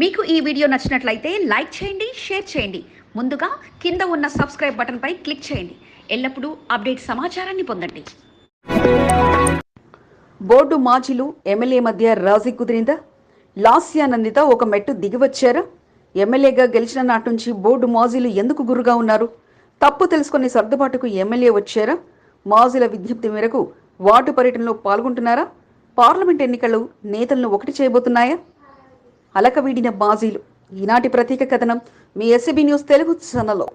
మీకు ఈ వీడియో నచ్చినట్లయితే లైక్ చేయండి షేర్ చేయండి. ముందుగా కింద ఉన్న సబ్స్క్రైబ్ బటన్పై క్లిక్ చేయండి. ఎల్లప్పుడూ అప్డేట్ సమాచారాన్ని పొందండి. బోర్డు మాజీలు ఎమ్మెల్యే మధ్య రాజీ కుదిరిందా? లాస్యానందిత ఒక మెట్టు దిగివచ్చారా? ఎమ్మెల్యేగా గెలిచిన నాటి నుంచి బోర్డు మాజీలు ఎందుకు గురుగా ఉన్నారు? తప్పు తెలుసుకుని సర్దుబాటుకు ఎమ్మెల్యే వచ్చారా? మాజీల విజ్ఞప్తి మేరకు వార్డు పర్యటనలో పాల్గొంటున్నారా? పార్లమెంట్ ఎన్నికలు నేతలను ఒకటి చేయబోతున్నాయా? అలకవీడిన బాజీలు. ఈనాటి ప్రత్యేక కథనం మీ ఎస్సీబీ న్యూస్ తెలుగు ఛానల్లో.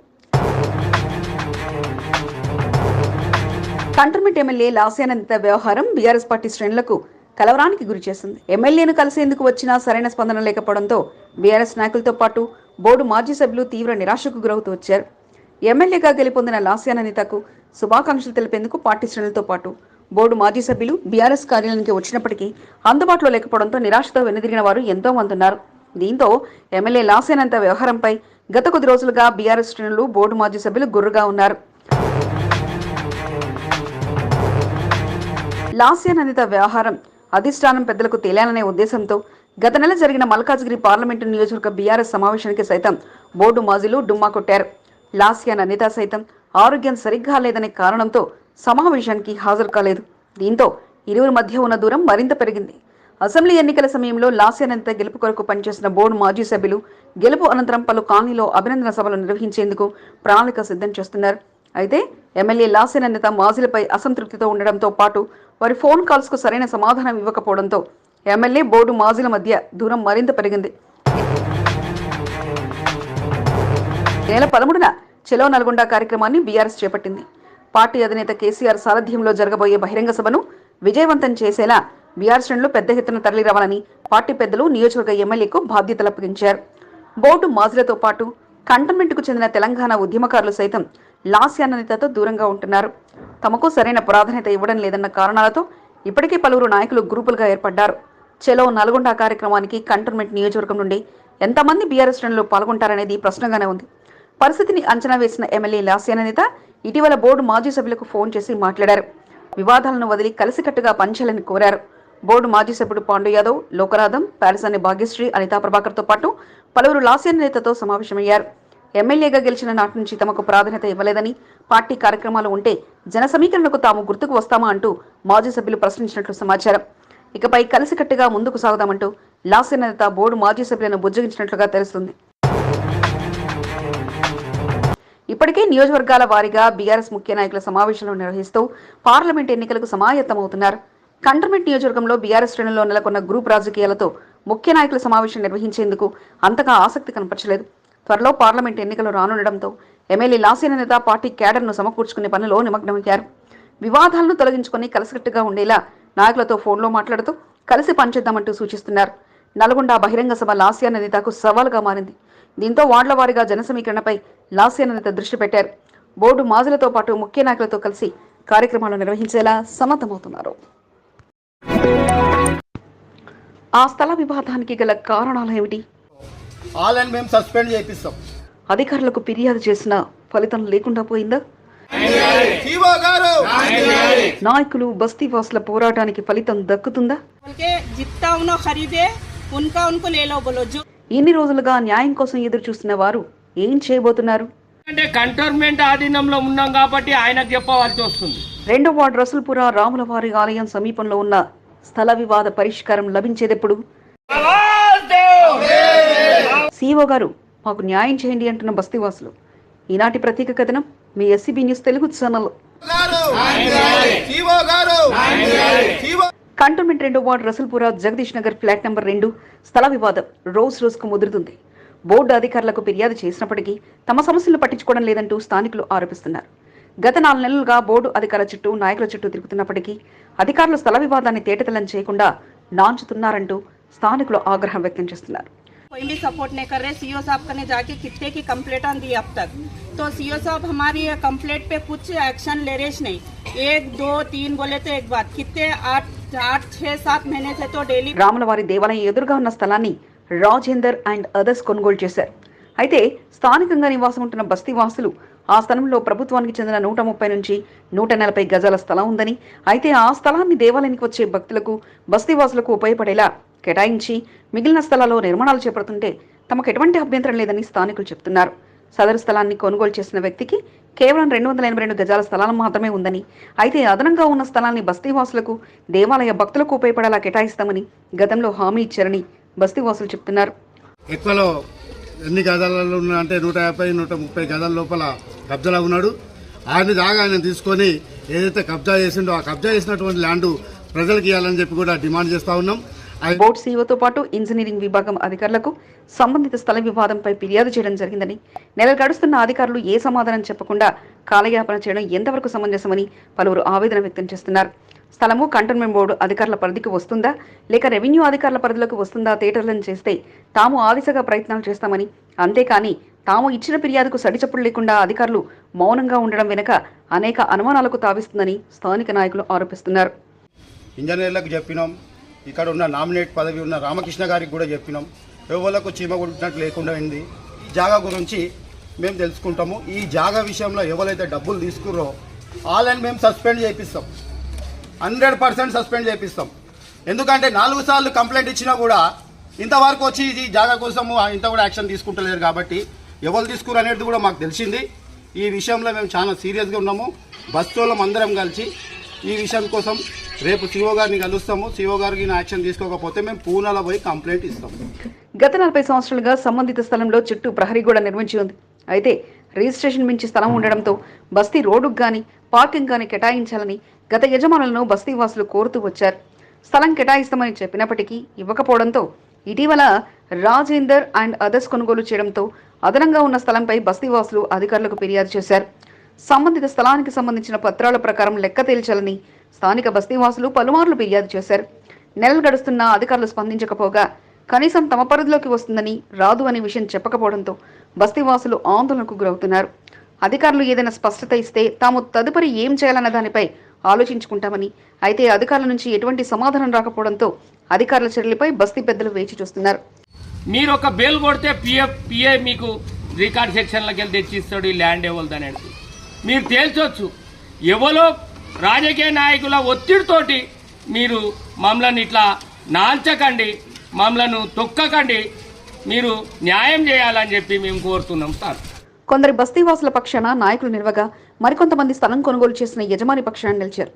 కంటర్మెంట్ ఎమ్మెల్యే లాస్యానందిత వ్యవహారం బీఆర్ఎస్ పార్టీ శ్రేణులకు కలవరానికి గురి చేసింది. ఎమ్మెల్యేను కలిసేందుకు వచ్చినా సరైన స్పందన లేకపోవడంతో బీఆర్ఎస్ నాయకులతో పాటు బోర్డు మాజీ సభ్యులు తీవ్ర నిరాశకు గురవుతూ వచ్చారు. ఎమ్మెల్యేగా గెలుపొందిన లాస్యానందితకు శుభాకాంక్షలు తెలిపేందుకు పార్టీ శ్రేణులతో పాటు బోర్డు మాజీ సభ్యులు బీఆర్ఎస్ కార్యాలయానికి వచ్చినప్పటికీ అందుబాటులో లేకపోవడంతో నిరాశతో వెనుదిరిగిన వారు ఎంతో మంది ఉన్నారు. దీంతో ఎమ్మెల్యే లాసేనంత వ్యవహారంపై గత కొద్ది రోజులుగా బీఆర్ఎస్ శ్రేణులు బోర్డు మాజీ సభ్యులు గుర్రుగా ఉన్నారు. లాస్యానందిత వ్యవహారం అధిష్టానం పెద్దలకు తేలాలనే ఉద్దేశంతో గత నెల జరిగిన మల్కాజ్గిరి పార్లమెంటు నియోజకవర్గ బీఆర్ఎస్ సమావేశానికి సైతం బోర్డు మాజీలు డుమ్మా కొట్టారు. లాస్యానందిత సైతం ఆరోగ్యం సరిగ్గా లేదనే కారణంతో సమావేశానికి హాజరు కాలేదు. దీంతో ఇరువురి మధ్య ఉన్న దూరం మరింత పెరిగింది. అసెంబ్లీ ఎన్నికల సమయంలో లాస్యానందిత గెలుపు కొరకు పనిచేసిన బోర్డు మాజీ సభ్యులు గెలుపు అనంతరం పలు కాలనీలో అభినందన సభలు నిర్వహించేందుకు ప్రణాళిక సిద్ధం చేస్తున్నారు. అయితే ఎమ్మెల్యే లాస్యానందిత మాజీలపై అసంతృప్తితో ఉండడంతో పాటు వారి ఫోన్ కాల్స్కు సరైన సమాధానం ఇవ్వకపోవడంతో ఎమ్మెల్యే బోర్డు మాజీల మధ్య దూరం మరింత పెరిగింది. నెల పదమూడున చెలో నల్గొండ కార్యక్రమాన్ని బీఆర్ఎస్ చేపట్టింది. పార్టీ అధినేత కేసీఆర్ సారథ్యంలో జరగబోయే బహిరంగ సభను విజయవంతం చేసేలా బీఆర్ శ్రేణులు పెద్ద ఎత్తున తరలి రావాలని పార్టీ పెద్దలు నియోజకవర్గ ఎమ్మెల్యేకు బాధ్యతలు అప్పగించారు. బోర్డు మాజీలతో పాటు కంటోన్మెంట్కు చెందిన తెలంగాణ ఉద్యమకారులు సైతం లాస్యానందితతో దూరంగా ఉంటున్నారు. తమకు సరైన ప్రాధాన్యత ఇవ్వడం లేదన్న కారణాలతో ఇప్పటికే పలువురు నాయకులు గ్రూపులుగా ఏర్పడ్డారు. చెలో నల్గొండ కార్యక్రమానికి కంటోన్మెంట్ నియోజకవర్గం నుండి ఎంతమంది బీఆర్ఎస్ శ్రేణులు పాల్గొంటారనేది ప్రశ్నగానే ఉంది. పరిస్థితిని అంచనా వేసిన ఎమ్మెల్యే లాస్యానందిత ఇటీవల బోర్డు మాజీ సభ్యులకు ఫోన్ చేసి మాట్లాడారు. వివాదాలను వదిలి కలిసికట్టుగా పనిచేయాలని కోరారు. బోర్డు మాజీ సభ్యుడు పాండు యాదవ్ లోకనాథం పారిసాని భాగ్యశ్రీ అనితా ప్రభాకర్తో పాటు పలువురు లాస్యానందితతో సమావేశమయ్యారు. ఎమ్మెల్యేగా గెలిచిన నాటి నుంచి తమకు ప్రాధాన్యత ఇవ్వలేదని పార్టీ కార్యక్రమాలు ఉంటే జన సమీకరణకు తాము గుర్తుకు వస్తామా అంటూ మాజీ సభ్యులు ప్రశ్నించినట్లు సమాచారం. ఇకపై కలిసికట్టుగా ముందుకు సాగుదామంటూ లాస్యానందిత బోర్డు మాజీ సభ్యులను బుజ్జగించినట్లుగా తెలుస్తుంది. ఇప్పటికే నియోజకవర్గాల వారీగా బీఆర్ఎస్ ముఖ్య నాయకుల సమావేశాలు నిర్వహిస్తూ పార్లమెంట్ ఎన్నికలకు సమాయత్తమవుతున్నారు. కంటర్మెంట్ నియోజకవర్గంలో బీఆర్ఎస్ శ్రేణుల్లో నెలకొన్న గ్రూప్ రాజకీయాలతో ముఖ్య నాయకుల సమావేశం నిర్వహించేందుకు అంతగా ఆసక్తి కనపరచలేదు. త్వరలో పార్లమెంట్ ఎన్నికలు రానుండడంతో ఎమ్మెల్యే లాసేన నేత పార్టీ క్యాడర్ను సమకూర్చుకునే పనిలో నిమగ్నమయ్యారు. వివాదాలను తొలగించుకొని కలిసికట్టుగా ఉండేలా నాయకులతో ఫోన్లో మాట్లాడుతూ కలిసి పనిచేద్దామంటూ సూచిస్తున్నారు. నల్గొండ బహిరంగ సభ లాస్యాన నేతకు సవాలుగా మారింది. దీంతో వార్డుల వారీగా జనసమీకరణపై నేత దృష్టి పెట్టారు. బోర్డు మాజులతో పాటు ముఖ్య నాయకులతో కలిసి కార్యక్రమాలు నిర్వహించేలా సమర్థమవుతున్నారు ఆ స్థల వివాదానికి గల కారణాలు ఏమిటి? సస్పెండ్ చేపిస్తాం అధికారులకు ఫిర్యాదు చేసిన ఫలితం లేకుండా పోయిందా? నాయకులు బస్తీవాసుల పోరాటానికి ఫలితం దక్కుతుందా? జిత్తా ఉన్న ఖరీదే ఉన్కా ఉన్కు లేలో బలోజు ఇన్ని రోజులుగా న్యాయం కోసం ఎదురు చూస్తున్న వారు ఏం చేయబోతున్నారు? అంటే కంటోన్మెంట్ ఆధీనంలో ఉన్నాం కాబట్టి ఆయనకు చెప్పవలసి వస్తుంది. రెండో వార్డు రసుల్పుర రాములవారి ఆలయం సమీపంలో ఉన్న స్థల వివాద పరిష్కారం లభించేదెప్పుడు? సీఓ గారు మాకు న్యాయం చేయండి అంటున్న బస్తీవాసులు. ఈనాటి ప్రత్యేక కథనం మీ SCB news Telugu channel. Cantonment రెండో ward Rasoolpura Jagdish Nagar flat number రెండు స్థల వివాదం రోజు రోజుకు ముదురుతుంది బోర్డు అధికారులకు ఫిర్యాదు చేసినప్పటికీ తమ సమస్యలు పట్టించుకోవడం లేదంటూ స్థానికులు ఆరోపిస్తున్నారు గత నాలుగు నెలలుగా బోర్డు అధికారుల చుట్టూ నాయకుల చుట్టూ తిరుగుతున్నప్పటికీ అధికారులు స్థల వివాదాన్ని తేటతెల్లం చేయకుండా నాంచుతున్నారంటూ స్థానికులు ఆగ్రహం వ్యక్తం చేస్తున్నారు कोई भी सपोर्ट नहीं कर रहे सीओ साहब कने जाके कितने की कंप्लेंट दी अब तक तो सीओ साहब हमारी ये कंप्लेंट पे कुछ एक्शन ले रहे नहीं एक दो तीन बोले तो एक बात कितने आठ आठ छः सात महीने से तो डेली రాములవారి దేవాలయం ఎదురుగా ఉన్న స్థలాన్ని రాజేందర్ అండ్ అదర్స్ కొనుగోలు చేశారు అయితే స్థానికంగా నివాసం ఉంటున్న బస్తీవాసులు ఆ స్థలంలో ప్రభుత్వానికి చెందిన నూట ముప్పై నుంచి నూట నలభై గజాల స్థలం ఉందని అయితే ఆ స్థలాన్ని దేవాలయానికి వచ్చే భక్తులకు బస్తీవాసులకు ఉపయోగపడేలా కేటాయించి మిగిలిన స్థలాల్లో నిర్మాణాలు చేపడుతుంటే తమకు ఎటువంటి అభ్యంతరం లేదని స్థానికులు చెబుతున్నారు సదరు స్థలాన్ని కొనుగోలు చేసిన వ్యక్తికి కేవలం రెండు వందల ఎనభై రెండు గజాల స్థలాలు మాత్రమే ఉందని. అయితే అదనంగా ఉన్న స్థలాన్ని బస్తీవాసులకు దేవాలయ భక్తులకు ఉపయోగపడేలా కేటాయిస్తామని గతంలో హామీ ఇచ్చారని బస్తీవాసులు చెప్తున్నారు. ఎక్కువలో ఎన్ని గదాలలో ఉన్నా అంటే నూట యాభై నూట ముప్పై గదాల లోపల కబ్జాలో ఉన్నాడు. ఆయన దాకా ఆయన తీసుకొని ఏదైతే కబ్జా చేసిండో ఆ కబ్జా చేసినటువంటి ల్యాండ్ ప్రజలకు ఇవ్వాలని చెప్పి కూడా డిమాండ్ చేస్తూ ఉన్నాం. బోర్డు సీఈఓతో పాటు ఇంజనీరింగ్ విభాగం అధికారులకు సంబంధిత స్థల వివాదంపై ఫిర్యాదు చేయడం జరిగిందని నెల గడుస్తున్న అధికారులు ఏ సమాధానం చెప్పకుండా కాలయాపన చేయడం ఎంతవరకు సమంజసమని పలువురు ఆవేదన వ్యక్తం చేస్తున్నారు. స్థలము కంటోన్మెంట్ బోర్డు అధికారుల పరిధికి వస్తుందా లేక రెవెన్యూ అధికారుల పరిధిలోకి వస్తుందా తేటలను చేస్తే తాము ఆ దిశగా ప్రయత్నాలు చేస్తామని? అంతేకాని తాము ఇచ్చిన ఫిర్యాదుకు సడిచప్పుడు లేకుండా అధికారులు మౌనంగా ఉండడం వెనుక అనేక అనుమానాలకు తావిస్తుందని స్థానిక నాయకులు ఆరోపిస్తున్నారు. ఇంజనీర్లకు చెప్పినాం. ఇక్కడ ఉన్న నామినేట్ పదవి ఉన్న రామకృష్ణ గారికి కూడా చెప్పినాం. ఎవరికి చీమ కొట్టినట్టు లేకుండా అయింది. జాగా గురించి మేము తెలుసుకుంటాము. ఈ జాగా విషయంలో ఎవరైతే డబ్బులు తీసుకుర్రో వాళ్ళని మేము సస్పెండ్ చేపిస్తాం. హండ్రెడ్ పర్సెంట్ సస్పెండ్ చేపిస్తాం. ఎందుకంటే నాలుగు సార్లు కంప్లైంట్ ఇచ్చినా కూడా ఇంతవరకు వచ్చి ఇది జాగా కోసము ఇంత కూడా యాక్షన్ తీసుకుంటలేరు కాబట్టి ఎవరు తీసుకురు అనేది కూడా మాకు తెలిసింది. ఈ విషయంలో మేము చాలా సీరియస్గా ఉన్నాము. బస్తోళ్ళం అందరం కలిసి ఈ విషయం కోసం రేపు సిఓ గారిని కలుస్తాము. సిఓ గారికి యాక్షన్ తీసుకోకపోతే మేము పూనాలో పోయి కంప్లైంట్ ఇస్తాము గత నలభై సంవత్సరాలుగా సంబంధిత స్థలంలో చుట్టూ ప్రహరీ గోడ నిర్మించి ఉంది. అయితే రిజిస్ట్రేషన్ మించి స్థలం ఉండడంతో బస్తీ రోడ్డుకు గాని పార్కింగ్ గాని కేటాయించాలని గత యజమానులను బస్తీ వాసులు కోరుతూ వచ్చారు. స్థలం కేటాయిస్తామని చెప్పినప్పటికీ ఇవ్వకపోవడంతో ఇటీవల రాజేందర్ అండ్ అదర్స్ కొనుగోలు చేయడంతో అదనంగా ఉన్న స్థలంపై బస్తీవాసులు అధికారులకు ఫిర్యాదు చేశారు. సంబంధిత స్థలానికి సంబంధించిన పత్రాల ప్రకారం లెక్క తేల్చాలని స్థానిక బస్తీవాసులు పలుమార్లు ఫిర్యాదు చేశారు. నెలలు గడుస్తున్నా అధికారులు స్పందించకపోగా కనీసం తమ పరిధిలోకి వస్తుందని రాదు అనే విషయం చెప్పకపోవడంతో బస్తీవాసులు ఆందోళనకు గురవుతున్నారు. అధికారులు ఏదైనా స్పష్టత ఇస్తే తాము తదుపరి ఏం చేయాలన్న దానిపై ఆలోచించుకుంటామని అయితే అధికారుల నుంచి ఎటువంటి సమాధానం రాకపోవడంతో అధికారుల చర్యలపై బస్తీ పెద్దలు వేచి చూస్తున్నారు. మీరు ఒక బేల్ కొడితే పిఎఫ్ పిఏ మీకు రికార్డ్ సెక్షన్లకి వెళ్ళి తెచ్చిస్తాడు ఈ ల్యాండ్ ఎవరిది అనేది మీరు తేల్చొచ్చు. ఎవరో రాజకీయ నాయకుల ఒత్తిడితోటి మీరు మమ్మల్ని ఇట్లా నాల్చకండి మమ్మలను తొక్కకండి మీరు న్యాయం చేయాలని చెప్పి మేము కోరుతున్నాం సార్. కొందరి బస్తీవాసుల పక్షాన నాయకులు నిలవగా మరికొంతమంది స్థలం కొనుగోలు చేసిన యజమాని పక్షాన నిలిచారు.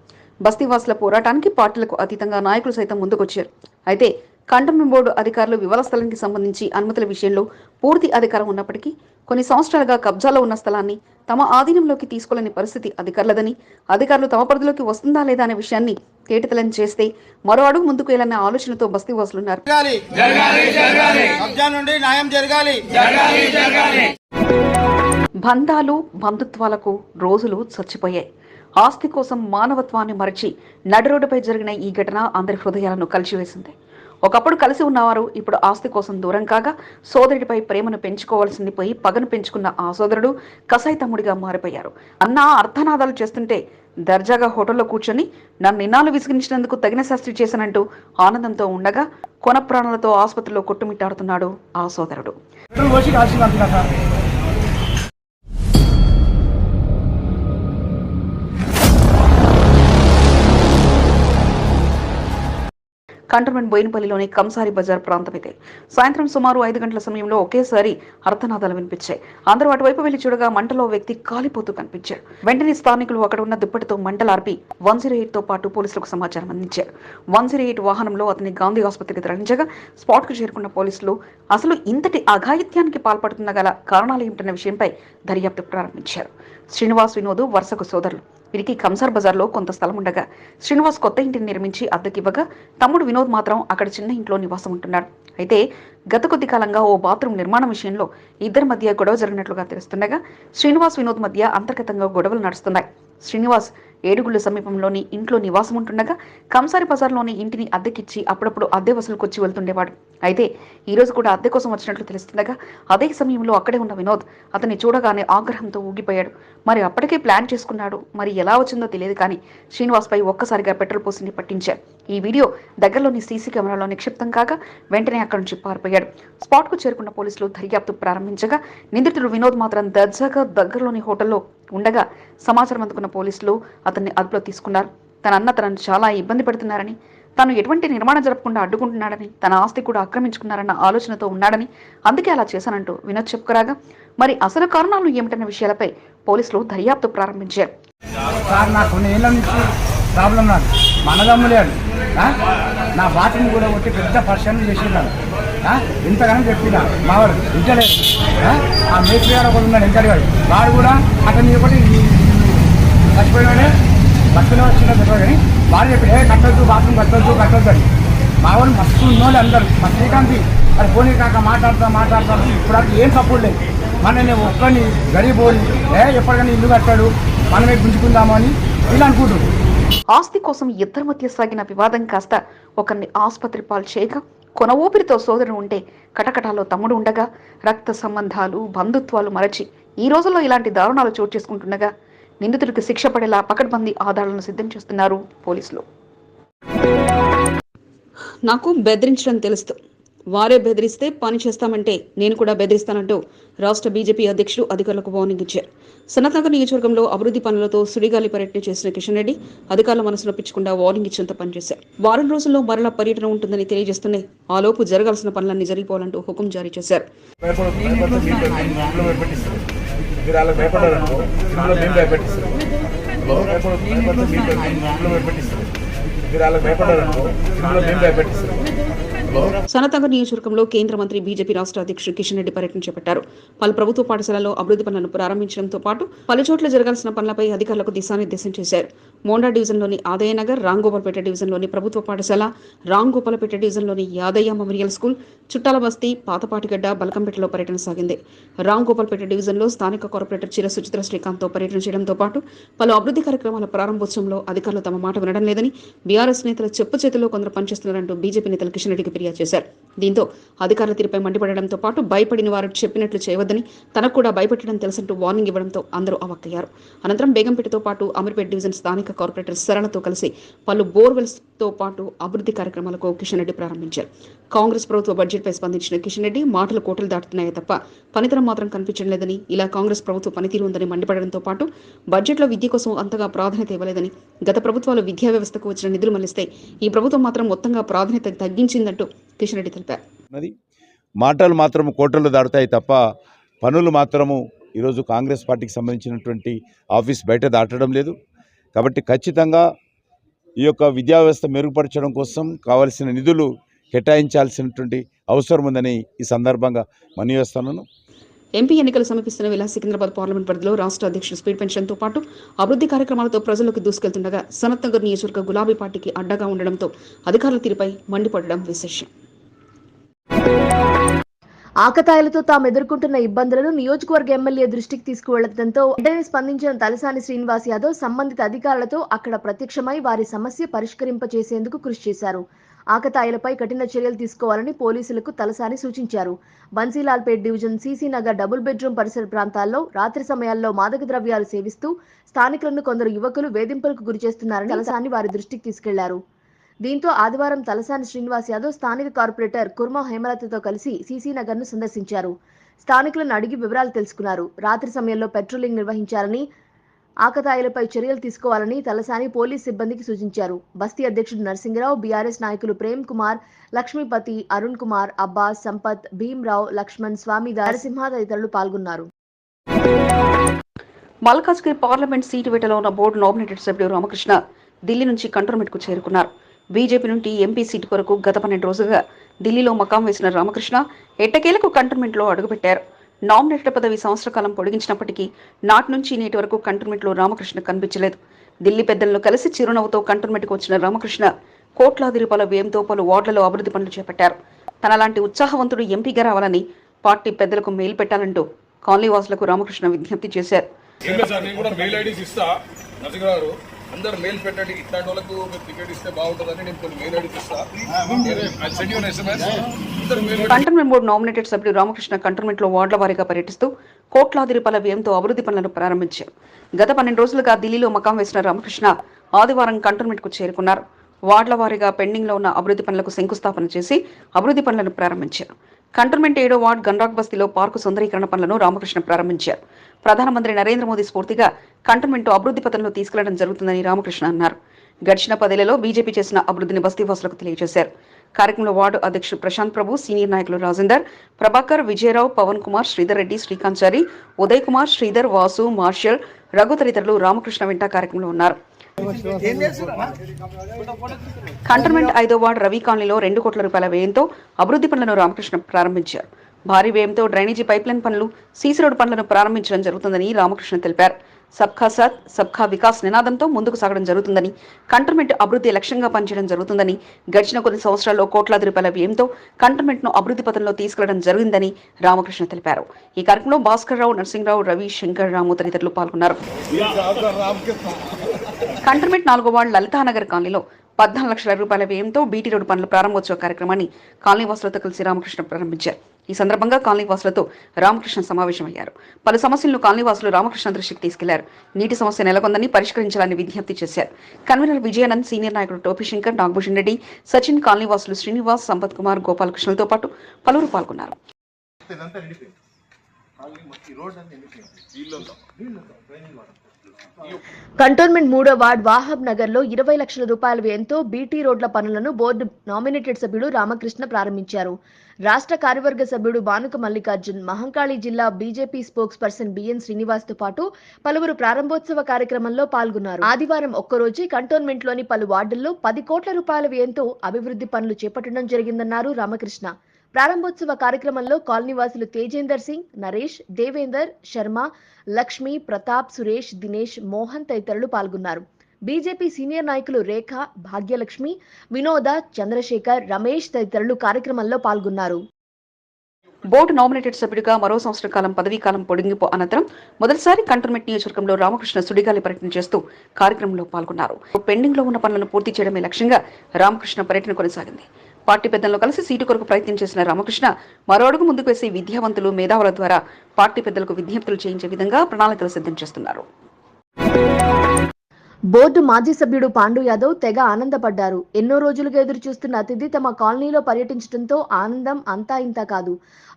బస్తీవాసుల పోరాటానికి పార్టీలకు అతీతంగా నాయకులు సైతం ముందుకొచ్చారు. అయితే కంటోన్మెంట్ బోర్డు అధికారులు వివల స్థలానికి సంబంధించి అనుమతుల విషయంలో పూర్తి అధికారం ఉన్నప్పటికీ కొన్ని సంవత్సరాలుగా కబ్జాలో ఉన్న స్థలాన్ని తమ ఆధీనంలోకి తీసుకోలేని పరిస్థితి అధికారులదని అధికారులు తమ పరిధిలోకి వస్తుందా లేదా అనే విషయాన్ని తేటతెల్లం చేస్తే మరో అడుగు ముందుకు వెళ్ళాలన్న ఆలోచనతో న్యాయం జరగాలి. బంధాలు బంధుత్వాలకు రోజులు చచ్చిపోయాయి. ఆస్తి కోసం మానవత్వాన్ని మరచి నడిరోడ్డుపై జరిగిన ఈ ఘటన అందరి హృదయాలను కలిసివేసింది. ఒకప్పుడు కలిసి ఉన్నవారు ఇప్పుడు ఆస్తి కోసం దూరం కాగా సోదరుడిపై ప్రేమను పెంచుకోవాల్సింది పోయి పగను పెంచుకున్న ఆ సోదరుడు కసాయి తమ్ముడిగా మారిపోయారు. అన్న అర్థనాదాలు చేస్తుంటే దర్జాగా హోటల్లో కూర్చొని నన్ను నినాలు విసిగించినందుకు తగిన శాస్త్రి చేశానంటూ ఆనందంతో ఉండగా కొన ప్రాణాలతో ఆసుపత్రిలో కొట్టుమిట్టాడుతున్నాడు ఆ సోదరుడు. కంటోన్మెంట్ బోయినపల్లిలోని కంసారి బజార్ ప్రాంతం ఇది సాయంత్రం సుమారు ఐదు గంటల సమయంలో ఒకేసారి అర్థనాదాలు వినిపించాయి. అందరూ అటువైపు వెళ్ళి చూడగా మంటలో వ్యక్తి కాలిపోతూ కనిపించాడు. వెంటనే స్థానికులు అక్కడ ఉన్న దుప్పటితో మంటలార్పి వన్ జీరో ఎయిట్తో పాటు పోలీసులకు సమాచారం అందించారు. వన్ జీరో ఎయిట్ వాహనంలో అతని గాంధీ ఆసుపత్రికి తరలించగా స్పాట్కు చేరుకున్న పోలీసులు అసలు ఇంతటి అఘాయిత్యానికి పాల్పడుతున్న గల కారణాలు ఏమిటన్న విషయంపై దర్యాప్తు ప్రారంభించారు. శ్రీనివాస్ వినోద్ వరుసకు సోదరులు. వీరికి కంసార్ బజార్లో కొంత స్థలం ఉండగా శ్రీనివాస్ కొత్త ఇంటిని నిర్మించి అద్దెకివ్వగా తమ్ముడు వినోద్ మాత్రం అక్కడ చిన్న ఇంట్లో నివాసం ఉంటున్నాడు. అయితే గత కొద్ది కాలంగా ఓ బాత్రూమ్ నిర్మాణం విషయంలో ఇద్దరి మధ్య గొడవ జరిగినట్లుగా తెలుస్తుండగా శ్రీనివాస్ వినోద్ మధ్య అంతర్గతంగా గొడవలు నడుస్తున్నాయి. శ్రీనివాస్ ఏడుగుల సమీపంలోని ఇంట్లో నివాసం ఉంటుండగా కంసారి బజార్లోని ఇంటిని అద్దెకిచ్చి అప్పుడప్పుడు అద్దె వసూలుకొచ్చి వెళ్తుండేవాడు. అయితే ఈ రోజు కూడా అద్దె కోసం వచ్చినట్లు తెలుస్తుండగా అదే సమయంలో అక్కడే ఉన్న వినోద్ అతన్ని చూడగానే ఆగ్రహంతో ఊగిపోయాడు. మరి అప్పటికే ప్లాన్ చేసుకున్నాడు. మరి ఎలా వచ్చిందో తెలియదు కానీ శ్రీనివాస్ పై ఒక్కసారిగా పెట్రోల్ పోసింది పట్టించారు ఈ వీడియో దగ్గరలోని సీసీ కెమెరాలో నిక్షిప్తం కాగా వెంటనే అక్కడి నుంచి పారిపోయాడు. స్పాట్కు చేరుకున్న పోలీసులు దర్యాప్తు ప్రారంభించగా నిందితుడు వినోద్ మాత్రం దర్జాగా దగ్గరలోని హోటల్లో ఉండగా సమాచారం అందుకున్న పోలీసులు అతన్ని అదుపులో తీసుకున్నారు. తన అన్న తనను చాలా ఇబ్బంది పెడుతున్నారని తాను ఎటువంటి నిర్మాణం జరపకుండా అడ్డుకుంటున్నాడని తన ఆస్తి కూడా ఆక్రమించుకున్నారన్న ఆలోచనతో ఉన్నాడని అందుకే అలా చేశానంటూ వినోద్ చెప్పుకురాగా మరి అసలు కారణాలు ఏమిటన్న విషయాలపై పోలీసులు దర్యాప్తు ప్రారంభించారు. సార్ నాకు కొన్ని ఏళ్ళ నుంచి ప్రాబ్లం నాకు మనదమ్ములే నా బాటిని కూడా కొట్టి పెద్ద పర్సన్ చేసేదాన్ని ఇంతగానో చెప్పినా. మావాడు ఇంటలేదు ఆ? మేస్త్రి గారు ఒకడు ఉన్నాడు ఇంటర్ గారు వాడు కూడా అతన్ని ఒకటి చచ్చిపోయినాడే. బస్సులో వచ్చిన చెప్పారు కానీ వాడు చెప్పాడు ఏ కట్టొద్దు బాత్రూమ్ కట్టొద్దు కట్టొద్దు అని. మా వాళ్ళు మస్తు ఉన్నోళ్ళు అందరు. మా శ్రీకాంతి అది పోనీ కాక మాట్లాడతా మాట్లాడతా ఇప్పుడు అది ఏం సపోర్ట్ లేదు. మన నేను ఒక్కని గరీబోని ఏ ఎప్పటికైనా ఇల్లు కట్టాడు మనమే గుంజుకుందాము అని ఇలా అనుకుంటున్నారు. ఆస్తి కోసం ఇద్దరి మధ్య సాగిన వివాదం కాస్త ఒకరిని ఆసుపత్రి పాలు చేయగా కొన ఊపిరితో సోదరుడు ఉంటే కటకటాలో తమ్ముడు ఉండగా రక్త సంబంధాలు బంధుత్వాలు మరచి ఈ రోజుల్లో ఇలాంటి దారుణాలు చోటు చేసుకుంటుండగా నిందితుడికి శిక్ష పడేలా పకడ్బందీ ఆధారాలను సిద్ధం చేస్తున్నారు పోలీసులు. నాకు బెదిరించడం తెలుస్తుంది వారే బెదిరిస్తే పని చేస్తామంటే నేను కూడా బెదిరిస్తానంటూ రాష్ట్ర బీజేపీ అధ్యక్షుడు అధికారులకు వార్నింగ్ ఇచ్చారు. సనత్నగర్ నియోజకవర్గంలో అభివృద్ధి పనులతో సుడిగాలి పర్యటన చేసిన కిషన్ రెడ్డి అధికారుల మనసు నొప్పించకుండా వార్నింగ్ ఇచ్చేంత పనిచేశారు. వారం రోజుల్లో మరలా పర్యటన ఉంటుందని తెలియజేస్తూనే ఆలోపు జరగాల్సిన పనులన్నీ జరిగిపోవాలంటూ హుకుం జారీ చేశారు. మీరు అలా భయపడారనుకో ఇందులో మేము భయపెట్టిస్తాం. భయపడితే నియోజకవర్గంలో కేంద్ర మంత్రి బీజేపీ రాష్ట్ర అధ్యక్షుడు కిషన్ రెడ్డి పర్యటన చేపట్టారు పలు ప్రభుత్వ పాఠశాలలో అభివృద్ధి పనులను ప్రారంభించడంతో పాటు పలు చోట్ల జరగాల్సిన పనులపై అధికారులకు దిశానిర్దేశం చేశారు. మోండా డివిజన్లోని ఆదయనగర్ రాంగోపాల్పేట డివిజన్లోని ప్రభుత్వ పాఠశాల రాంగోపాలపేట డివిజన్లోని యాదయ్య మెమోరియల్ స్కూల్ చుట్టాల బస్తీ పాతపాటిగడ్డ బలకంపేటలో పర్యటన సాగింది. రాంగోపాల్పేట డివిజన్లో స్థానిక కార్పొరేటర్ చిర సుచిత్ర శ్రీకాంత్తో పర్యటన చేయడంతో పాటు పలు అభివృద్ధి కార్యక్రమాల ప్రారంభోత్సవంలో అధికారులు తమ మాట వినడం లేదని బీఆర్ఎస్ నేతల చెప్పు చేతిలో కొందరు పనిచేస్తున్నారంటూ బీజేపీ నేతలు కిషన్ రెడ్డికి ఫిర్యాదు చేశారు. దీంతో అధికారుల తీరుపై మండిపడడంతో పాటు భయపడిన వారు చెప్పినట్లు చేయవద్దని తనకు కూడా భయపెట్టడం తెలుసంటూ వార్నింగ్ ఇవ్వడంతో అందరూ అవక్కయ్యారు. అనంతరం బేగంపేటతో పాటు అమీర్పేట డివిజన్ స్థానిక కార్పొరేటర్ శరణతో కలిసి పలు బోర్వెల్స్తో పాటు అభివృద్ధి కార్యక్రమాలకు కిషన్ రెడ్డి ప్రారంభించారు. కాంగ్రెస్ ప్రభుత్వ బడ్జెట్పై స్పందించిన కిషన్ రెడ్డి మాటలు కోటలు దాటుతున్నాయే తప్ప పనితనం మాత్రం కనిపించడం లేదని ఇలా కాంగ్రెస్ ప్రభుత్వ పనితీరు ఉందని మండిపడడంతో పాటు బడ్జెట్లో విద్య కోసం అంతగా ప్రాధాన్యత ఇవ్వలేదని గత ప్రభుత్వాలు విద్యా వ్యవస్థకు వచ్చిన నిధులు మళ్ళిస్తే ఈ ప్రభుత్వం మాత్రం మొత్తంగా ప్రాధాన్యత తగ్గించిందంటూ కిషన్ రెడ్డి తెలిపారు మాటలు మాత్రం కోటలు దాటుతాయి తప్ప పనులు మాత్రము ఈరోజు కాంగ్రెస్ పార్టీకి సంబంధించినటువంటి ఆఫీస్ బయట దాటడం లేదు. కాబట్టి ఖచ్చితంగా ఈ యొక్క విద్యా వ్యవస్థ మెరుగుపరచడం కోసం కావలసిన నిధులు కేటాయించాల్సినటువంటి అవసరం ఉందని ఈ సందర్భంగా మనవి చేస్తున్నాను ఎంపీ ఎన్నికలు సమీపిస్తున్న వేళ సికింద్రాబాద్ పార్లమెంట్ పరిధిలో రాష్ట్ర అధ్యక్షుడు స్పీడ్ పెన్షన్తో పాటు అభివృద్ధి కార్యక్రమాలతో ప్రజలకు దూసుకెళ్తుండగా సనత్ నగర్ నియోజకవర్గ గులాబీ పార్టీకి అడ్డగా ఉండడంతో అధికారుల తీరుపై మండిపడడం విశేషం. ఆకతాయిలతో తాము ఎదుర్కొంటున్న ఇబ్బందులను నియోజకవర్గ ఎమ్మెల్యే దృష్టికి తీసుకువెళ్ళడంతో వెంటనే స్పందించిన తలసాని శ్రీనివాస్ యాదవ్ సంబంధిత అధికారులతో అక్కడ ప్రత్యక్షమై వారి సమస్య పరిష్కరింపచేసేందుకు కృషి చేశారు. ఆకతాయిలపై కఠిన చర్యలు తీసుకోవాలని పోలీసులకు తలసాని సూచించారు. Bansilalpet division CC Nagar double bedroom పరిసర ప్రాంతాల్లో రాత్రి సమయాల్లో మాదక ద్రవ్యాలు సేవిస్తూ స్థానికులను కొందరు యువకులు వేధింపులకు గురిచేస్తున్నారని తలసాని వారి దృష్టికి తీసుకెళ్ళారు. దీంతో ఆదివారం తలసాని శ్రీనివాస్ యాదవ్ స్థానిక కార్పొరేటర్ కుర్మా హేమలతతో కలిసి సీసీ నగర్ను సందర్శించారు. స్థానికులను అడిగి వివరాలు తెలుసుకున్నారు. రాత్రి సమయంలో పెట్రోలింగ్ నిర్వహించాలని ఆకతాయిలపై చర్యలు తీసుకోవాలని తలసాని పోలీస్ సిబ్బందికి సూచించారు. బస్తీ అధ్యక్షుడు నరసింహరావు బీఆర్ఎస్ నాయకులు ప్రేమ్ కుమార్ లక్ష్మీపతి అరుణ్ కుమార్ అబ్బాస్ సంపత్ భీమ్రావు లక్ష్మణ్ స్వామి నరసింహ తదితరులు పాల్గొన్నారు. మల్కాజ్గిరి పార్లమెంట్ సీటు వేటలో ఉన్న బోర్డు నామినేటెడ్ సభ్యుడు రామకృష్ణ ఢిల్లీ నుంచి కంటోన్మెంట్కు చేరుకున్నారు. బీజేపీ నుండి ఎంపీ సీటు కొరకు గత పన్నెండు రోజులుగా ఢిల్లీలో మకాం వేసిన రామకృష్ణ ఎట్టకేలకు కంటోన్మెంట్లో అడుగుపెట్టారు. నామినేటెడ్ పదవి సంవత్సర కాలం పొడిగించినప్పటికీ నాటి నుంచి నేటి వరకు కంటోన్మెంట్లో రామకృష్ణ కనిపించలేదు. ఢిల్లీ పెద్దలను కలిసి చిరునవ్వుతో కంటోన్మెంట్కు వచ్చిన రామకృష్ణ కోట్లాది రూపాయల వ్యయంతో పలు వార్డులలో అభివృద్ధి పనులు చేపట్టారు. తనలాంటి ఉత్సాహవంతుడు ఎంపీగా రావాలని పార్టీ పెద్దలకు మెయిల్ పెట్టాలంటూ కాలనీవాసులకు రామకృష్ణ విజ్ఞప్తి చేశారు. అందరు మెయిల్ పెట్టండి. ఇట్లాంటి వాళ్ళకు మీరు టికెట్ ఇస్తే బాగుంటుందని నేను కొన్ని mail mail cantonment board nominated సభ్యుడు రామకృష్ణ కంటోన్మెంట్లో వార్డుల వారీగా పర్యటిస్తూ కోట్లాది రూపాయల వ్యయంతో అభివృద్ధి పనులను ప్రారంభించారు. గత పన్నెండు రోజులుగా ఢిల్లీలో మకాం వేసిన రామకృష్ణ ఆదివారం కంటోన్మెంట్కు చేరుకున్నారు. వార్డుల వారీగా పెండింగ్లో ఉన్న అభివృద్ధి పనులకు శంకుస్థాపన చేసి అభివృద్ధి పనులను ప్రారంభించారు. కంటోన్మెంట్ ఏడో వార్డ్ గండ్రాక్ బస్తీలో పార్కు సుందరీకరణ పనులను రామకృష్ణ ప్రారంభించారు. ప్రధానమంత్రి నరేంద్ర మోదీ స్ఫూర్తిగా కంటోన్మెంట్ అభివృద్ధి పథంలో తీసుకెళ్ళడం జరుగుతుందని రామకృష్ణ అన్నారు. గడిచిన పదేళ్ళలో బీజేపీ చేసిన అభివృద్ధిని బస్తీవాసులకు తెలియజేశారు. కార్యక్రమంలో వార్డు అధ్యక్షుడు ప్రశాంత్ ప్రభు సీనియర్ నాయకులు రాజేందర్ ప్రభాకర్ విజయరావు పవన్ కుమార్ శ్రీధర్ రెడ్డి శ్రీకాంత్ చారి ఉదయ్ కుమార్ శ్రీధర్ వాసు మార్షల్ రఘు తదితరులు రామకృష్ణ వెంట కార్యక్రమంలో ఉన్నారు. కంటోన్మెంట్ ఐదో వార్డు రవి కాలనీలో రెండు కోట్ల రూపాయల వ్యయంతో అభివృద్ధి పనులను రామకృష్ణ ప్రారంభించారు. భారీ వ్యయంతో డ్రైనేజీ పైప్లైన్ పనులు సీసీ రోడ్డు పనులను ప్రారంభించడం జరుగుతుందని రామకృష్ణ తెలిపారు. సబ్కా సాత్ సబ్కా వికాస్ నినాదంతో ముందుకు సాగడం జరుగుతుందని కంటర్మెంట్ అభివృద్ధి లక్ష్యంగా పనిచేయడం జరుగుతుందని గడిచిన కొన్ని సంవత్సరాల్లో కోట్లాది రూపాయల వ్యయంతో కంటర్మెంట్ను అభివృద్ధి పథంలో తీసుకెళ్ళడం జరిగిందని రామకృష్ణ తెలిపారు. ఈ కార్యక్రమంలో భాస్కర్ రావు నరసింహరావు రవి శంకర్ రాము తదితరులు పాల్గొన్నారు. కంటర్మెంట్ నాలుగో వార్డు లలితానగర్ కాలనీలో పద్నాలుగు లక్షల రూపాయల వ్యయంతో బీటీ రోడ్డు పనుల ప్రారంభోత్సవ కార్యక్రమాన్ని కాలనీ వాసులతో కలిసి రామకృష్ణ ప్రారంభించారు. ఈ సందర్భంగా కాలనీ వాసులతో రామకృష్ణ సమావేశమయ్యారు. పలు సమస్యలను కాలనీ వాసులు రామకృష్ణ దృష్టికి తీసుకెళ్ళారు. నీటి సమస్య నెలకొందని పరిష్కరించాలని విజ్ఞప్తి చేశారు. కన్వీనర్ విజయానంద్ సీనియర్ నాయకుడు టోపీ శంకర్ నాగభూషణ్ రెడ్డి సచిన్ కాలనీ వాసులు శ్రీనివాస్ సంపత్ కుమార్ గోపాలకృష్ణలతో పాటు పలువురు పాల్గొన్నారు. కంటోన్మెంట్ మూడో వార్డ్ వాహబ్ నగర్లో ఇరవై లక్షల రూపాయల వ్యయంతో బీటీ రోడ్ల పనులను బోర్డు నామినేటెడ్ సభ్యుడు రామకృష్ణ ప్రారంభించారు. రాష్ట్ర కార్యవర్గ సభ్యుడు బానుక మల్లికార్జున్ మహంకాళి జిల్లా బీజేపీ స్పోక్స్ పర్సన్ బిఎన్ శ్రీనివాస్తో పాటు పలువురు ప్రారంభోత్సవ కార్యక్రమంలో పాల్గొన్నారు. ఆదివారం ఒక్కరోజే కంటోన్మెంట్లోని పలు వార్డుల్లో పది కోట్ల రూపాయల వ్యయంతో అభివృద్ధి పనులు చేపట్టడం జరిగిందన్నారు రామకృష్ణ. ప్రారంభోత్సవ కార్యక్రమంలో కాలనీవాసులు తేజేందర్ సింగ్ నరేష్ దేవేందర్ శర్మ లక్ష్మి ప్రతాప్ సురేష్ దినేష్ మోహన్ తదితరులు పాల్గొన్నారు. బీజేపీ సీనియర్ నాయకులు రేఖ భాగ్యలక్ష్మి వినోద చంద్రశేఖర్ రమేష్ తదితరులు కార్యక్రమంలో పాల్గొన్నారు. బోర్డు నామినేటెడ్ సభ్యుడిగా మరో సంవత్సర కాలం పదవీ కాలం పొడిగింపు అనంతరం మొదటిసారి కంటోన్మెంట్ నియోజకవర్గంలో రామకృష్ణ సుడిగాలి పర్యటన చేస్తూ కార్యక్రమంలో పాల్గొన్నారు. పెండింగ్లో ఉన్న పనులను పూర్తి చేయడమే లక్ష్యంగా రామకృష్ణ పర్యటన కొనసాగింది. పార్టీ పెద్దలను కలిసి సీటు కొరకు ప్రయత్నం చేసిన రామకృష్ణ మరో అడుగు ముందుకు వేసి విద్యావంతులు మేధావుల ద్వారా పార్టీ పెద్దలకు విజ్ఞప్తులు చేయించే విధంగా ప్రణాళికలు సిద్ధం చేస్తున్నారు. బోర్డు మాజీ సభ్యుడు పాండు యాదవ్ తెగ ఆనందపడ్డారు. ఎన్నో రోజులుగా ఎదురు చూస్తున్న అతిథి తమ కాలనీలో పర్యటించడంతో ఆనందం అంతా ఇంత కాదు.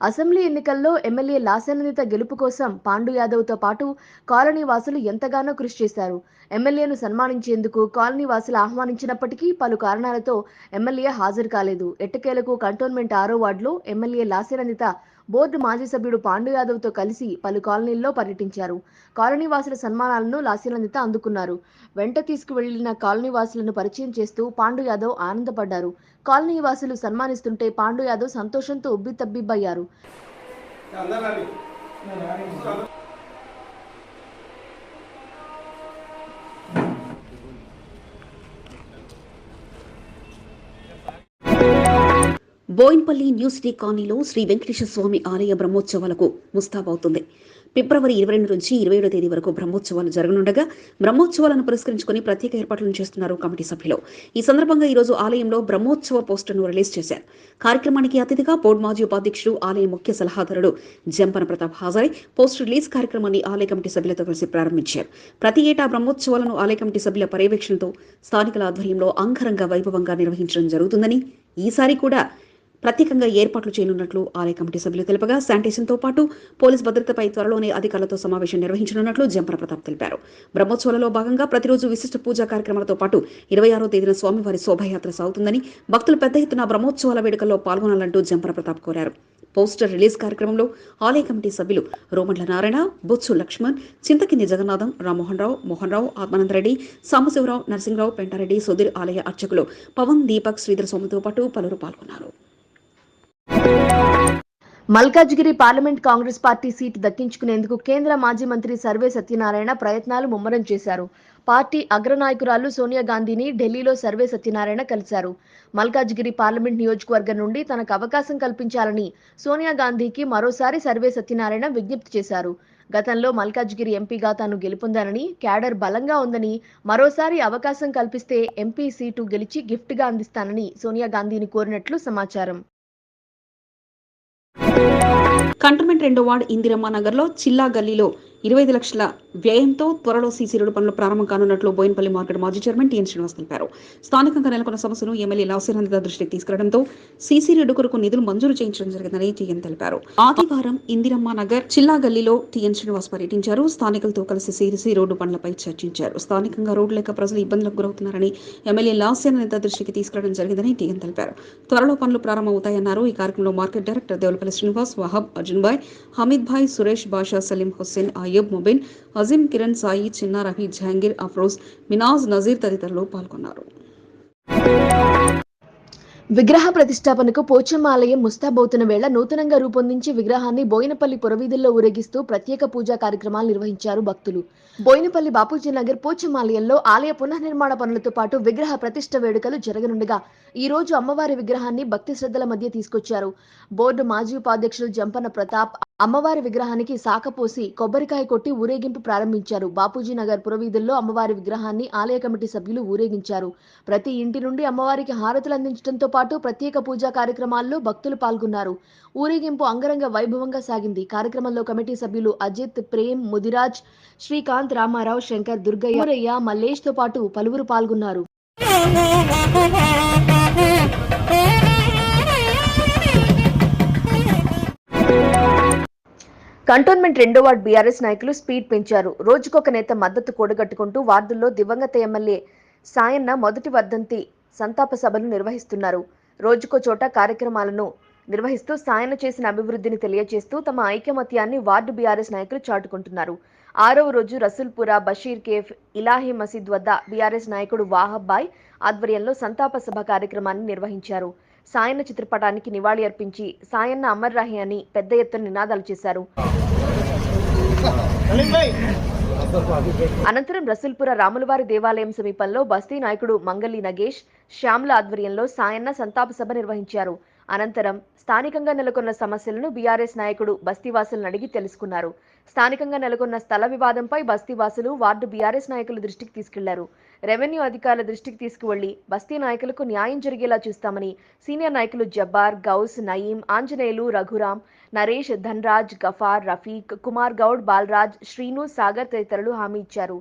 అసెంబ్లీ ఎన్నికల్లో ఎమ్మెల్యే లాసెననిత గెలుపు కోసం పాండు యాదవ్తో పాటు కాలనీ వాసులు ఎంతగానో కృషి చేశారు. ఎమ్మెల్యేను సన్మానించేందుకు కాలనీ వాసులు ఆహ్వానించినప్పటికీ పలు కారణాలతో ఎమ్మెల్యే హాజరు కాలేదు. ఎట్టకేలకు కంటోన్మెంట్ ఆరో వార్డులో ఎమ్మెల్యే లాసెననిత బోర్డు మాజీ సభ్యుడు పాండు యాదవ్తో కలిసి పలు కాలనీల్లో పర్యటించారు. కాలనీ వాసుల సన్మానాలను లాస్యనందిత అందుకున్నారు. వెంట తీసుకువెళ్ళిన కాలనీ వాసులను పరిచయం చేస్తూ పాండు యాదవ్ ఆనందపడ్డారు. కాలనీ వాసులు సన్మానిస్తుంటే పాండు యాదవ్ సంతోషంతో ఉబ్బితబ్బిబ్బయ్యారు. బోయిన్పల్లి న్యూ సిటీ కాలనీలో శ్రీ వెంకటేశ్వర స్వామి ఆలయ బ్రహ్మోత్సవాలకు ముస్తాబవుతుంది ఫిబ్రవరి ఇరవై రెండు నుంచి ఇరవై ఏడో తేదీ వరకు బ్రహ్మోత్సవాలు జరగనుండగా బ్రహ్మోత్సవాలను పురస్కరించుకుని ప్రత్యేక ఏర్పాట్లను చేస్తున్నారు కమిటీ సభ్యులు. ఈ సందర్భంగా ఈరోజు ఆలయంలో బ్రహ్మోత్సవ పోస్టర్ను రిలీజ్ చేశారు. కార్యక్రమానికి అతిథిగా బోర్డు మాజీ ఉపాధ్యక్షుడు ఆలయ ముఖ్య సలహాదారుడు జంపన ప్రతాప్ హాజరై పోస్టర్ రిలీజ్ కార్యక్రమాన్ని ఆలయ కమిటీ సభ్యులతో కలిసి ప్రారంభించారు. ప్రతి ఏటా బ్రహ్మోత్సవాలను ఆలయ కమిటీ సభ్యుల పర్యవేక్షణతో స్థానికుల ఆధ్వర్యంలో అంగరంగ వైభవంగా నిర్వహించడం జరుగుతుందని ఈసారి కూడా ప్రత్యేకంగా ఏర్పాట్లు చేయనున్నట్లు ఆలయ కమిటీ సభ్యులు తెలుపగా శానిటేషన్తో పాటు పోలీస్ భద్రతపై త్వరలోనే అధికారులతో సమావేశం నిర్వహించనున్నట్లు జంపర ప్రతాప్ తెలిపారు. బ్రహ్మోత్సవాలలో భాగంగా ప్రతిరోజు విశిష్ట పూజా కార్యక్రమాలతో పాటు ఇరవై ఆరో తేదీన స్వామివారి శోభాయాత్ర సాగుతుందని భక్తులు పెద్ద ఎత్తున బ్రహ్మోత్సవాల వేడుకల్లో పాల్గొనాలంటూ జంపర ప్రతాప్ కోరారు. పోస్టర్ రిలీజ్ కార్యక్రమంలో ఆలయ కమిటీ సభ్యులు రోమండ్ల నారాయణ బొత్సు లక్ష్మణ్ చింతకింది జగన్నాథం రామ్మోహన్ రావు మోహన్ రావు ఆత్మానందరెడ్డి సాంబశివరావు నరసింహరావు పెంటారెడ్డి సుధీర్ ఆలయ అర్చకులు పవన్ దీపక్ శ్రీధర్ సోమతో పాటు పలువురు పాల్గొన్నారు. Malkajgiri parliament Congress party seat దక్కించుకునేందుకు కేంద్ర మాజీ మంత్రి సర్వే సత్యనారాయణ ప్రయత్నాలు ముమ్మరం చేశారు. పార్టీ అగ్రనాయకురాలు సోనియా గాంధీని ఢిల్లీలో సర్వే సత్యనారాయణ కలిశారు. మల్కాజ్గిరి పార్లమెంట్ నియోజకవర్గం నుండి తనకు అవకాశం కల్పించాలని సోనియా గాంధీకి మరోసారి సర్వే సత్యనారాయణ విజ్ఞప్తి చేశారు. గతంలో మల్కాజ్గిరి ఎంపీగా తాను గెలుపొందానని క్యాడర్ బలంగా ఉందని మరోసారి అవకాశం కల్పిస్తే ఎంపీ సీటు గెలిచి గిఫ్ట్గా అందిస్తానని సోనియా గాంధీని కోరినట్లు సమాచారం. కంటోన్మెంట్ రెండో వార్డు ఇందిరమ్మ నగర్లో చిల్లా గల్లీలో ఇరవై ఐదు లక్షల వ్యయంతో త్వరలో సీసీ రోడ్డు పనులు ప్రారంభం కానున్నట్లు బోయినపల్లి మార్కెట్ మాజీ చైర్మన్ టీఎన్ శ్రీనివాస్ తెలిపారు. స్థానికంగా నెలకొన్న సమస్యను ఎమ్మెల్యే లాసిరాంధ్ర దృష్టికి తీసుకురావడంతో సీసీ రోడ్డు కొరకు నిధులు మంజూరు చేయించడం జరిగిందని టీఎన్ తెలిపారు. ఆదివారం ఇందిరమ్మ నగర్ చిల్లా గల్లీలో టీఎన్ శ్రీనివాస్ పర్యటించారు. స్థానికులతో కలిసి సీసీ రోడ్డు పనులపై చర్చించారు. స్థానికంగా రోడ్డు లేక ప్రజలు ఇబ్బందులకు గురవుతున్నారని ఎమ్మెల్యే లాస్యాన దృష్టికి తీసుకురావడం జరిగిందని టీఎన్ తెలిపారు. త్వరలో పనులు ప్రారంభమవుతాయన్నారు. ఈ కార్యక్రమంలో మార్కెట్ డైరెక్టర్ దేవులపల్లి శ్రీనివాస్ వహబ్ అర్జున్ భాయ్ హమీద్ భాయ్ సురేష్ బాషా సలీం హుస్సేన్ అయ్యూబ్ ముబిన్ అజీం కిరణ్ సాయి చిన్నా రఫీ అఫ్రోజ్ మినాజ్ నజీర్ తదితరులు పాల్గొన్నారు. విగ్రహ ప్రతిష్టాపనకు పోచమ్మ ఆలయం ముస్తాబోతున్న వేళ నూతనంగా రూపొందించి విగ్రహాన్ని బోయినపల్లి పురవీధుల్లో ఊరేగిస్తూ ప్రత్యేక పూజా కార్యక్రమాలు నిర్వహించారు భక్తులు. బోయినపల్లి బాపూజీ నగర్ పోచమాలయంలో ఆలయ పునర్నిర్మాణ పనులతో పాటు విగ్రహ ప్రతిష్ట వేడుకలు జరగనుండగా ఈ రోజు అమ్మవారి విగ్రహాన్ని భక్తి శ్రద్ధల మధ్య తీసుకొచ్చారు. బోర్డు మాజీ ఉపాధ్యక్షులు జంపన ప్రతాప్ అమ్మవారి విగ్రహానికి సాకపోసి కొబ్బరికాయ కొట్టి ఊరేగింపు ప్రారంభించారు. బాపూజీ నగర్ పురవీధుల్లో అమ్మవారి విగ్రహాన్ని ఆలయ కమిటీ సభ్యులు ఊరేగించారు. ప్రతి ఇంటి నుండి అమ్మవారికి హారతులు అందించడంతో పాటు ప్రత్యేక పూజా కార్యక్రమాల్లో భక్తులు పాల్గొన్నారు. ఊరేగింపు అంగరంగ వైభవంగా సాగింది. కార్యక్రమంలో కమిటీ సభ్యులు అజిత్ ప్రేమ్ ముదిరాజ్ శ్రీకాంత్ రామారావు శంకర్ దుర్గయ్య మల్లేష్తో పాటు పలువురు పాల్గొన్నారు. కంటోన్మెంట్ రెండో వార్డు బీఆర్ఎస్ నాయకులు స్పీడ్ పెంచారు. రోజుకొక నేత మద్దతు కూడగట్టుకుంటూ వార్డుల్లో దివంగత ఎమ్మెల్యే సాయన్న మొదటి వర్ధంతి సంతాప సభలు నిర్వహిస్తున్నారు. రోజుకో చోట కార్యక్రమాలను నిర్వహిస్తూ సాయన చేసిన అభివృద్ధిని తెలియజేస్తూ తమ ఐకమత్యాన్ని వార్డు బీఆర్ఎస్ నాయకులు చాటుకుంటున్నారు. ఆరవ రోజు రసూల్పుర బషీర్ కేఫ్ ఇలాహీ మసీద్ వద్ద బీఆర్ఎస్ నాయకుడు వాహబ్బాయ్ ఆధ్వర్యంలో సంతాప సభ కార్యక్రమాన్ని నిర్వహించారు. సాయన్న చిత్రపటానికి నివాళి అర్పించి సాయన్న అమర్ రాహి అని పెద్ద ఎత్తున నినాదాలు చేశారు. అనంతరం రసూల్పుర రాములవారి దేవాలయం సమీపంలో బస్తీ నాయకుడు మంగళి నగేష్ శ్యామ్ల ఆధ్వర్యంలో సాయన్న సంతాప సభ నిర్వహించారు. అనంతరం స్థానికంగా నెలకొన్న సమస్యలను బీఆర్ఎస్ నాయకుడు బస్తీవాసులను అడిగి తెలుసుకున్నారు. స్థానికంగా నెలకొన్న స్థల వివాదంపై బస్తీవాసులు వార్డు బీఆర్ఎస్ నాయకుల దృష్టికి తీసుకెళ్ళారు. రెవెన్యూ అధికారుల దృష్టికి తీసుకువెళ్ళి బస్తీ నాయకులకు న్యాయం జరిగేలా చూస్తామని సీనియర్ నాయకులు జబ్బార్ గౌస్ నయీం ఆంజనేయులు రఘురాం నరేష్ ధన్రాజ్ గఫార్ రఫీక్ కుమార్ గౌడ్ బాలరాజ్ శ్రీను సాగర్ తదితరులు హామీ ఇచ్చారు.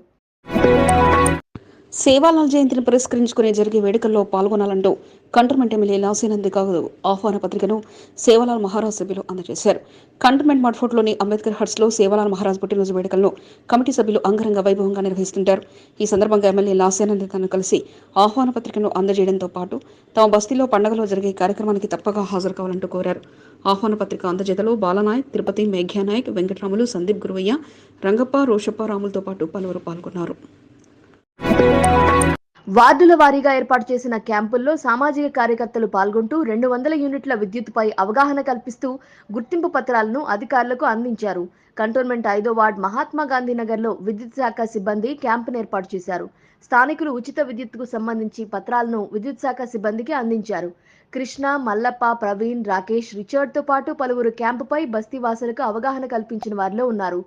సేవాలాల్ జయంతిని పురస్కరించుకునే జరిగే వేడుకల్లో పాల్గొనాలంటూ కంటర్మెంట్ ఎమ్మెల్యే లాసేనంది కాదు ఆహ్వాన పత్రికను సేవాలాల్ మహారాజ్ సభ్యులు అందజేశారు. కంటర్మెంట్ మడ్ఫోర్ట్లోని అంబేద్కర్ హట్స్లో సేవాలాల్ మహారాజ్ పుట్టినరోజు వేడుకలను కమిటీ సభ్యులు అంగరంగ వైభవంగా నిర్వహిస్తుంటారు. ఈ సందర్భంగా ఎమ్మెల్యే లాసేనంది తను కలిసి ఆహ్వాన పత్రికను అందజేయడంతో పాటు తమ బస్తీలో పండగలో జరిగే కార్యక్రమానికి తప్పగా హాజరు కావాలంటూ కోరారు. ఆహ్వాన పత్రిక అందజేతలో బాలనాయక్ తిరుపతి మేఘ్యానాయక్ వెంకటరాములు సందీప్ గురువయ్య రంగప్ప రోషప్ప రాములతో పాటు పలువురు పాల్గొన్నారు. వార్డుల వారీగా ఏర్పాటు చేసిన క్యాంపుల్లో సామాజిక కార్యకర్తలు పాల్గొంటూ రెండు వందల యూనిట్ల విద్యుత్పై అవగాహన కల్పిస్తూ గుర్తింపు పత్రాలను అధికారులకు అందించారు. కంటోన్మెంట్ ఐదో వార్డ్ మహాత్మా గాంధీ నగర్లో విద్యుత్ శాఖ సిబ్బంది క్యాంపును ఏర్పాటు చేశారు. స్థానికులు ఉచిత విద్యుత్కు సంబంధించి పత్రాలను విద్యుత్ శాఖ సిబ్బందికి అందించారు. కృష్ణ మల్లప్ప ప్రవీణ్ రాకేష్ రిచర్డ్తో పాటు పలువురు క్యాంపుపై బస్తీవాసులకు అవగాహన కల్పించిన వారిలో ఉన్నారు.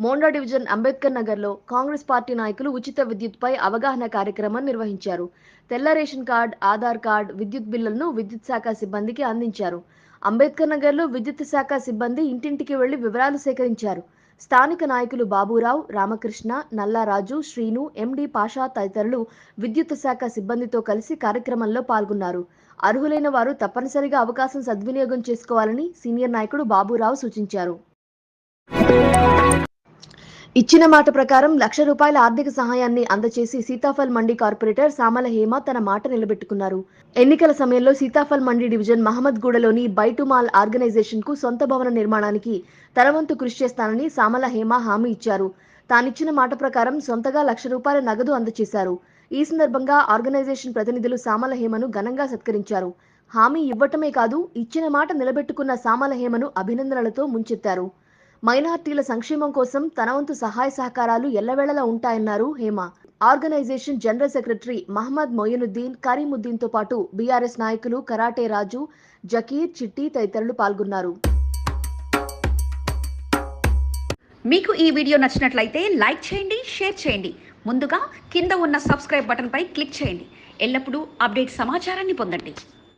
మోండా డివిజన్ అంబేద్కర్ నగర్లో కాంగ్రెస్ పార్టీ నాయకులు ఉచిత విద్యుత్పై అవగాహన కార్యక్రమం నిర్వహించారు. తెల్ల రేషన్ కార్డ్ ఆధార్ కార్డ్ విద్యుత్ బిల్లులను విద్యుత్ శాఖ సిబ్బందికి అందించారు. అంబేద్కర్ నగర్లో విద్యుత్ శాఖ సిబ్బంది ఇంటింటికి వెళ్ళి వివరాలు సేకరించారు. స్థానిక నాయకులు బాబురావు రామకృష్ణ నల్లారాజు శ్రీను ఎండి పాషా తదితరులు విద్యుత్ శాఖ సిబ్బందితో కలిసి కార్యక్రమంలో పాల్గొన్నారు. అర్హులైన వారు తప్పనిసరిగా అవకాశం సద్వినియోగం చేసుకోవాలని సీనియర్ నాయకుడు బాబురావు సూచించారు. ఇచ్చిన మాట ప్రకారం లక్ష రూపాయల ఆర్థిక సహాయాన్ని అందచేసి సీతాఫల్ మండి కార్పొరేటర్ సామల హేమ తన మాట నిలబెట్టుకున్నారు. ఎన్నికల సమయంలో సీతాఫల్ మండి డివిజన్ మహమ్మద్గూడలోని బైటుమాల్ ఆర్గనైజేషన్కు సొంత భవన నిర్మాణానికి తనవంతు కృషి చేస్తానని సామల హేమ హామీ ఇచ్చారు. తానిచ్చిన మాట ప్రకారం సొంతగా లక్ష రూపాయల నగదు అందచేశారు. ఈ సందర్భంగా ఆర్గనైజేషన్ ప్రతినిధులు సామల హేమను ఘనంగా సత్కరించారు. హామీ ఇవ్వటమే కాదు ఇచ్చిన మాట నిలబెట్టుకున్న సామల హేమను అభినందనలతో ముంచెత్తారు. మైనార్టీల సంక్షేమం కోసం తన వంతు సహాయ సహకారాలు ఎల్లవేళలా ఉంటాయన్నారు Hema. Organization general secretary Mohammed Moinuddin కరీముద్దీన్తో పాటు బీఆర్ఎస్ నాయకులు కరాటే రాజు జకీర్ చిట్టి తదితరులు పాల్గొన్నారు. మీకు ఈ వీడియో నచ్చినట్లయితే లైక్ చేయండి షేర్ చేయండి. ముందుగా కింద ఉన్న సబ్స్క్రైబ్ బటన్పై క్లిక్ చేయండి. ఎల్లప్పుడూ అప్డేట్ సమాచారాన్ని పొందండి.